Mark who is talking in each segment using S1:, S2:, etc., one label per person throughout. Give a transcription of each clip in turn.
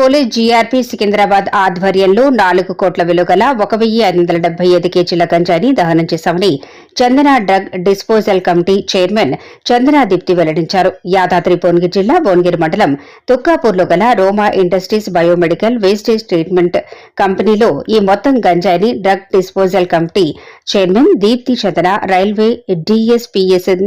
S1: Police GRP Secunderabad ఆధ్వర్యంలో నాలుగు కోట్ల విలువగల ఒక వెయ్యి ఐదు వందల డెబ్బై ఐదు కేజీల గంజాని దహనం చేశామని Chandana drug disposal committee chairman Chandana Deepti వెల్లడించారు. యాదాద్రి భువనగిరి జిల్లా భువనగిరి మండలం తుక్కాపూర్లో గల Roma industries biomedical wastage treatment కంపెనీలో ఈ మొత్తం గంజాయిని drug disposal committee chairman Deepti Chandana railway DSP SN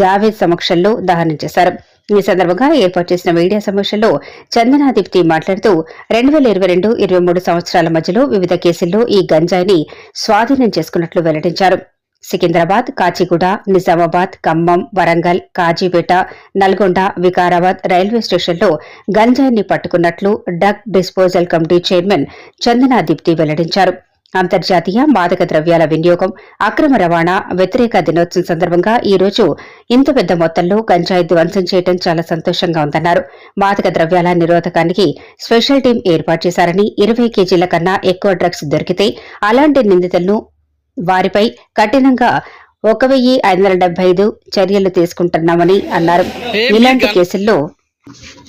S1: Javed సమక్షంలో దహనం చేశారు. ఈ సందర్భంగా ఏర్పాటు చేసిన మీడియా సమావేశంలో చందనాదిప్తి మాట్లాడుతూ రెండు వేల ఇరవై రెండు ఇరవై మూడు సంవత్సరాల మధ్యలో వివిధ కేసుల్లో ఈ గంజాయిని స్వాధీనం చేసుకున్నట్లు వెల్లడించారు. సికింద్రాబాద్ కాచిగూడ నిజామాబాద్ ఖమ్మం వరంగల్ కాజీపేట నల్గొండ వికారాబాద్ రైల్వే స్టేషన్లో గంజాయిని పట్టుకున్నట్లు drug disposal committee chairman Chandana Deepti వెల్లడించారు. అంతర్జాతీయ మాదక ద్రవ్యాల వినియోగం అక్రమ రవాణా వ్యతిరేక దినోత్సవం సందర్భంగా ఈ రోజు ఇంత పెద్ద మొత్తంలో గంజాయి ధ్వంసం చేయడం చాలా సంతోషంగా ఉందన్నారు. మాదక ద్రవ్యాల నిరోధకానికి స్పెషల్ టీం ఏర్పాటు చేశారని ఇరవై కేజీల కన్నా ఎక్కువ డ్రగ్స్ దొరికితే అలాంటి నిందితులను వారిపై కఠినంగా ఒక వెయ్యి ఐదు వందల డెబ్బై ఐదు చర్యలు తీసుకుంటున్నామని అన్నారు. ఇలాంటి కేసుల్లో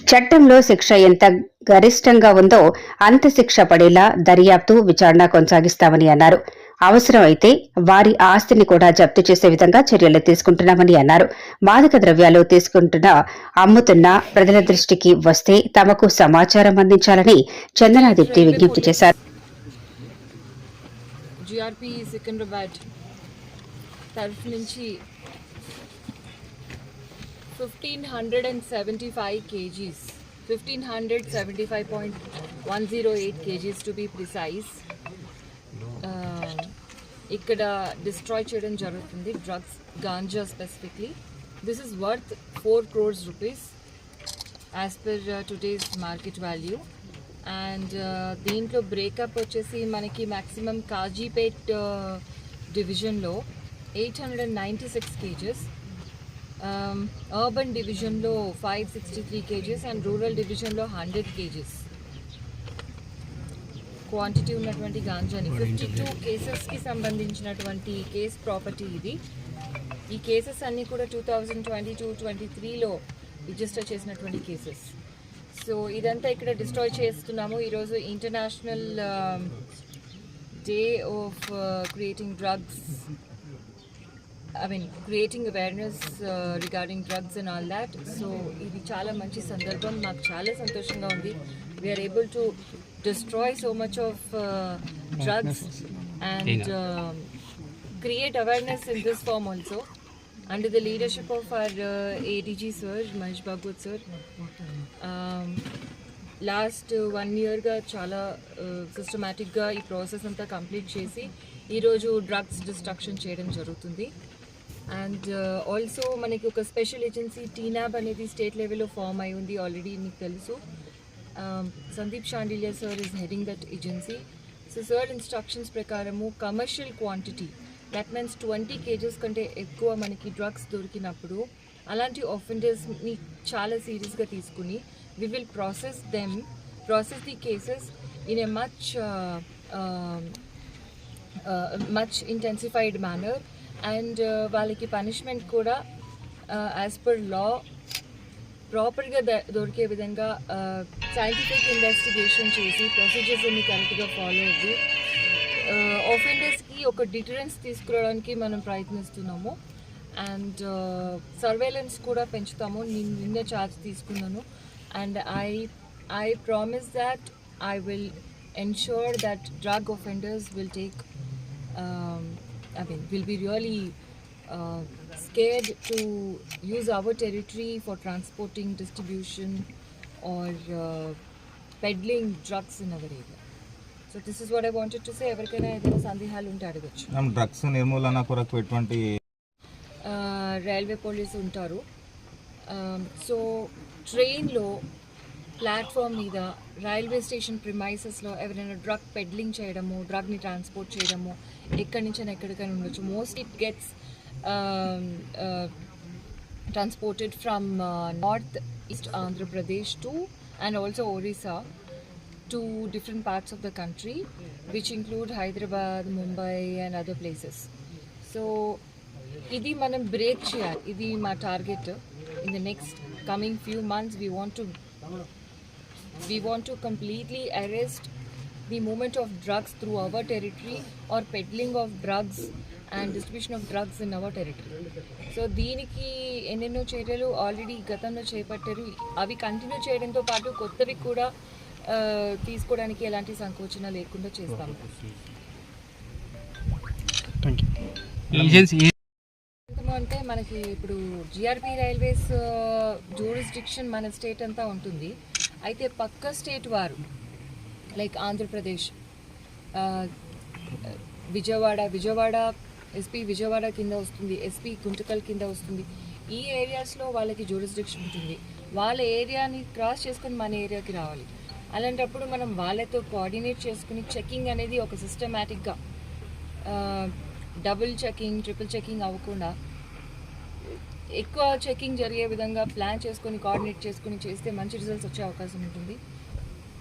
S1: చట్టంలో శిక్ష ఎంత గరిష్టంగా ఉందో అంత శిక్ష పడేలా దర్యాప్తు విచారణ కొనసాగిస్తామని అన్నారు. అవసరమైతే వారి ఆస్తిని కూడా జప్తు చేసే విధంగా చర్యలు తీసుకుంటున్నామని అన్నారు. మాదక ద్రవ్యాలు తీసుకుంటున్న అమ్ముతున్న ప్రజల దృష్టికి వస్తే తమకు సమాచారం అందించాలని చందనాదిప్తి విజ్ఞప్తి చేశారు.
S2: జిఆర్పి సికింద్రాబాద్ తరఫు నుంచి fifteen hundred and seventy five kgs fifteen hundred seventy five point one zero eight kgs to be precise ఇక్కడ డిస్ట్రాయ్ చేయడం జరుగుతుంది drugs ganja specifically this is worth four crores rupees as per today's market value and దీంట్లో breakup వచ్చేసి మనకి maximum Kazipet డివిజన్లో eight hundred and ninety six kgs urban డివిజన్లో five sixty three kgs and rural డివిజన్లో hundred kgs quantity ఉన్నటువంటి గాంజాని. Fifty two కేసెస్కి సంబంధించినటువంటి case property ఇది. ఈ కేసెస్ అన్నీ కూడా two thousand twenty two twenty త్రీలో రిజిస్టర్ చేసినటువంటి కేసెస్ సో ఇదంతా ఇక్కడ డిస్ట్రాయ్ చేస్తున్నాము. ఈరోజు international day of creating drugs I mean creating awareness regarding drugs and all that so ఇది చాలా మంచి సందర్భం. నాకు చాలా సంతోషంగా ఉంది. We are able to destroy so much of drugs and create awareness in this form also. Under the leadership of our uh, ADG sir, Mahesh sir. Um, last one ఇయర్గా చాలా సిస్టమేటిక్గా ఈ ప్రాసెస్ అంతా కంప్లీట్ చేసి ఈరోజు drugs destruction చేయడం జరుగుతుంది. And also మనకి ఒక స్పెషల్ ఏజెన్సీ టీనాబ్ అనేది స్టేట్ లెవెల్లో ఫామ్ అయి ఉంది ఆల్రెడీ మీకు తెలుసు. Sandeep Shandilya sir is heading that agency so sir instructions ప్రకారము commercial quantity that means twenty kgs కంటే ఎక్కువ మనకి డ్రగ్స్ దొరికినప్పుడు అలాంటి ఆఫెండర్స్ని చాలా సీరియస్గా తీసుకుని we will process them process the cases in a much much intensified manner and వాళ్ళకి పనిష్మెంట్ కూడా యాజ్ పర్ లా ప్రాపర్గా దొరికే విధంగా సైంటిఫిక్ ఇన్వెస్టిగేషన్ చేసి ప్రొసీజర్స్ అన్ని కరెక్ట్గా ఫాలో అవ్వి ఆఫెండర్స్కి ఒక డిటరెన్స్ తీసుకురావడానికి మనం ప్రయత్నిస్తున్నాము. అండ్ సర్వేలెన్స్ కూడా పెంచుతాము. నేను నిన్న ఛార్జ్ తీసుకున్నాను. And I I promise that I will ensure that drug offenders will take I mean, will be really uh, scared to use our territory for transporting, distribution, or uh, peddling drugs in our area. So this is what I wanted to say. ఎవరికైనా ఏదైనా సందేహాలు ఉంటే అడగచ్చు
S3: ma'am drugs నిర్మూలన కొరకు ఎటువంటి
S2: railway police ఉంటారు so ట్రైన్లో ప్లాట్ఫామ్ మీద రైల్వే స్టేషన్ ప్రిమైసెస్లో ఎవరైనా డ్రగ్ పెడ్లింగ్ చేయడము డ్రగ్ని ట్రాన్స్పోర్ట్ చేయడము ఎక్కడి నుంచి ఎక్కడికైనా ఉండొచ్చు. Most it gets transported from north east Andhra Pradesh to and also Orissa to different parts of the country which include Hyderabad Mumbai and other places. So ఇది మనం బ్రేక్ చేయాలి. ఇది మా target. In the next coming few months we want to we want to completely arrest the movement of drugs through our territory or peddling of drugs and distribution of drugs in our territory. So దీనికి ఎన్నెన్నో చర్యలు already గతంలో చేపట్టారు అవి continue చేయడంతో పాటు కొత్తవి కూడా తీసుకోవడానికి ఎలాంటి సంకోచన లేకుండా చేస్తాము అంటే మనకి ఇప్పుడు జిఆర్పి రైల్వేస్ జూరిస్డిక్షన్ మన స్టేట్ అంతా ఉంటుంది అయితే పక్క స్టేట్ వారు లైక్ ఆంధ్రప్రదేశ్ విజయవాడ విజయవాడ ఎస్పీ విజయవాడ కింద వస్తుంది ఎస్పీ గుంటకల్ కింద వస్తుంది. ఈ ఏరియాస్లో వాళ్ళకి జూరిస్డిక్షన్ ఉంటుంది. వాళ్ళ ఏరియాని క్రాస్ చేసుకొని మన ఏరియాకి రావాలి. అలాంటప్పుడు మనం వాళ్ళతో కోఆర్డినేట్ చేసుకుని చెకింగ్ అనేది ఒక సిస్టమేటిక్గా డబుల్ చెకింగ్ ట్రిపుల్ చెకింగ్ అవ్వకుండా ఎక్కువ చెకింగ్ జరిగే విధంగా ప్లాన్ చేసుకొని కోఆర్డినేట్ చేసుకొని చేస్తే మంచి రిజల్ట్స్ వచ్చే అవకాశం ఉంటుంది.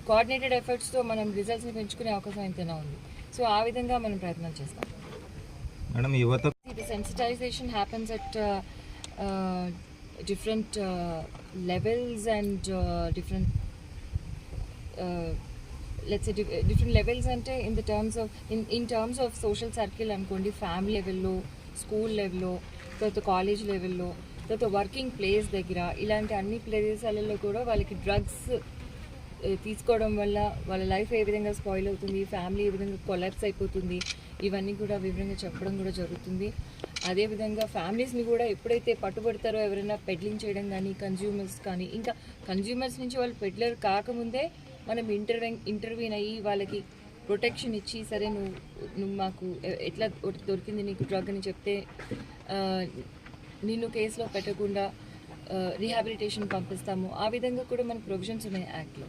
S2: కోఆర్డినేటెడ్ ఎఫర్ట్స్తో మనం రిజల్ట్స్ని పెంచుకునే అవకాశం ఎంతైనా ఉంది. సో ఆ విధంగా మనం ప్రయత్నాలు చేస్తాం.
S3: మేడం యువత
S2: levels and uh, different uh, let's say di- different levels అంటే in the terms of in, in terms of social circle అనుకోండి ఫ్యామిలీ లెవెల్లో స్కూల్ లెవెల్లో తర్వాత కాలేజ్ లెవెల్లో తర్వాత వర్కింగ్ ప్లేస్ దగ్గర ఇలాంటి అన్ని ప్రదేశాలలో కూడా వాళ్ళకి డ్రగ్స్ తీసుకోవడం వల్ల వాళ్ళ లైఫ్ ఏ విధంగా స్పాయిల్ అవుతుంది ఫ్యామిలీ ఏ విధంగా కొలాప్స్ అయిపోతుంది ఇవన్నీ కూడా వివరంగా చెప్పడం కూడా జరుగుతుంది. అదేవిధంగా ఫ్యామిలీస్ని కూడా ఎప్పుడైతే పట్టుబడతారో ఎవరైనా పెడ్లింగ్ చేయడం కానీ కన్జ్యూమర్స్ కానీ ఇంకా కన్జ్యూమర్స్ నుంచి వాళ్ళు పెడ్లర్ కాకముందే మనం ఇంటర్వెన్ ఇంటర్వ్యూన్ అయ్యి వాళ్ళకి ప్రొటెక్షన్ ఇచ్చి సరే నువ్వు నువ్వు మాకు ఎట్లా దొరికింది నీకు డ్రగ్ అని చెప్తే నిన్ను కేసులో పెట్టకుండా రీహాబిలిటేషన్ పంపిస్తాము. ఆ విధంగా కూడా మనకు ప్రొవిజన్స్ ఉన్నాయి యాక్ట్లో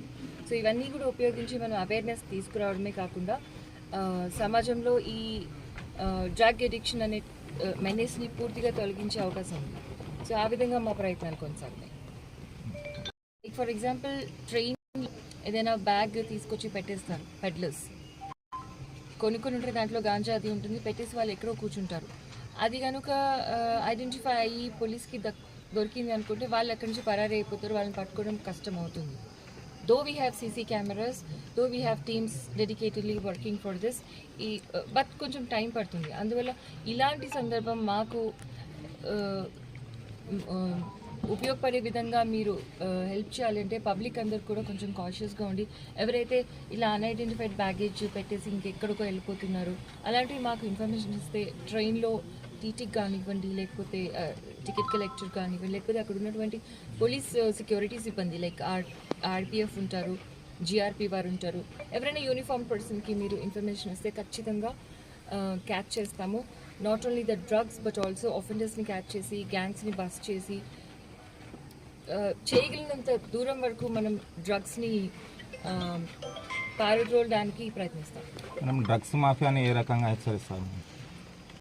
S2: సో ఇవన్నీ కూడా ఉపయోగించి మనం అవేర్నెస్ తీసుకురావడమే కాకుండా సమాజంలో ఈ డ్రగ్ ఎడిక్షన్ అనే మెనేస్ని పూర్తిగా తొలగించే అవకాశం ఉంది. సో ఆ విధంగా మా ప్రయత్నాలు కొనసాగుతాయి. ఫర్ ఎగ్జాంపుల్ ట్రైన్ ఏదైనా బ్యాగ్ తీసుకొచ్చి పెట్టేస్తారు పెడ్లర్స్ కొన్ని కొన్ని ఉంటాయి దాంట్లో గాంజా అది ఉంటుంది పెట్టేసి వాళ్ళు ఎక్కడో కూర్చుంటారు. అది కనుక ఐడెంటిఫై అయ్యి పోలీస్కి దక్ దొరికింది అనుకుంటే వాళ్ళు అక్కడి నుంచి పరారీ అయిపోతారు వాళ్ళని పట్టుకోవడం కష్టం అవుతుంది though we have CC cameras though we have teams dedicatedly working for this ఈ బట్ కొంచెం టైం పడుతుంది. అందువల్ల ఇలాంటి సందర్భం మాకు ఉపయోగపడే విధంగా మీరు హెల్ప్ చేయాలంటే పబ్లిక్ అందరు కూడా కొంచెం కాషియస్గా ఉండి ఎవరైతే ఇలా అన్ఐడెంటిఫైడ్ బ్యాగేజ్ పెట్టేసి ఇంకెక్కడికో వెళ్ళిపోతున్నారు అలాంటివి మాకు ఇన్ఫర్మేషన్ ఇస్తే ట్రైన్లో టీటీకి కానివ్వండి లేకపోతే టికెట్ కలెక్టర్ కానివ్వండి లేకపోతే అక్కడ ఉన్నటువంటి పోలీస్ సెక్యూరిటీ సిబ్బంది లైక్ ఆర్ ఆర్పిఎఫ్ ఉంటారు జిఆర్పి వారు ఉంటారు. ఎవరైనా యూనిఫామ్ పర్సన్కి మీరు ఇన్ఫర్మేషన్ ఇస్తే ఖచ్చితంగా క్యాచ్ చేస్తాము. Not only the drugs but also ఆఫెండర్స్ని catch చేసి గ్యాంగ్స్ని బస్ చేసి చేయగలిగినంత దూరం వరకు మనం డ్రగ్స్ని పారద్రోలడానికి ప్రయత్నిస్తాం.
S3: మనం డ్రగ్స్ మాఫియాని ఏ రకంగా హెచ్చరిస్తాము?